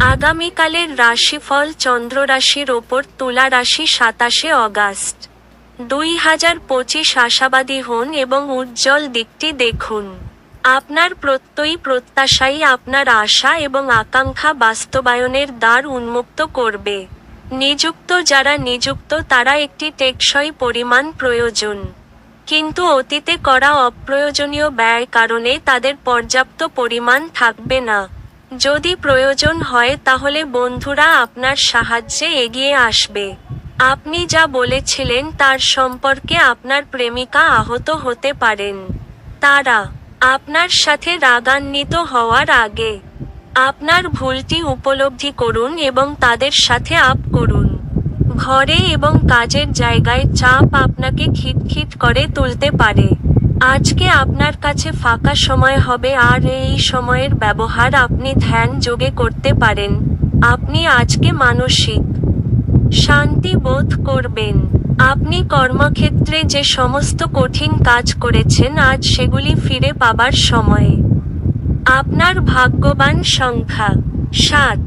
আগামীকালের রাশিফল চন্দ্র রাশির ওপর তুলা রাশি সাতাশে অগাস্ট। দুই হাজার পঁচিশ আশাবাদী হন এবং উজ্জ্বল দিকটি দেখুন। আপনার প্রত্যয়ী প্রত্যাশাই আপনার আশা এবং আকাঙ্ক্ষা বাস্তবায়নের দ্বার উন্মুক্ত করবে। নিযুক্ত যারা নিযুক্ত তারা একটি টেকসই পরিমাণ প্রয়োজন। কিন্তু অতীতে করা অপ্রয়োজনীয় ব্যয় কারণে তাদের পর্যাপ্ত পরিমাণ থাকবে না। যদি প্রয়োজন হয় তাহলে বন্ধুরা আপনার সাহায্যে এগিয়ে আসবে। আপনি যা বলেছিলেন তার সম্পর্কে আপনার প্রেমিকা আহত হতে পারেন। তারা আপনার সাথে রাগান্বিত হওয়ার আগে আপনার ভুলটি উপলব্ধি করুন এবং তাদের সাথে আপ করুন। ঘরে এবং কাজের জায়গায় চাপ আপনাকে খিটখিট করে তুলতে পারে। আজকে আপনার কাছে ফাঁকা সময় হবে আর এই সময়ের ব্যবহার আপনি ধ্যান যোগে করতে পারেন। আপনি আজকে মানসিক শান্তি বোধ করবেন। আপনি কর্মক্ষেত্রে যে সমস্ত কঠিন কাজ করেছেন, আজ সেগুলি ফিরে পাবার সময়। আপনার ভাগ্যবান সংখ্যা সাত।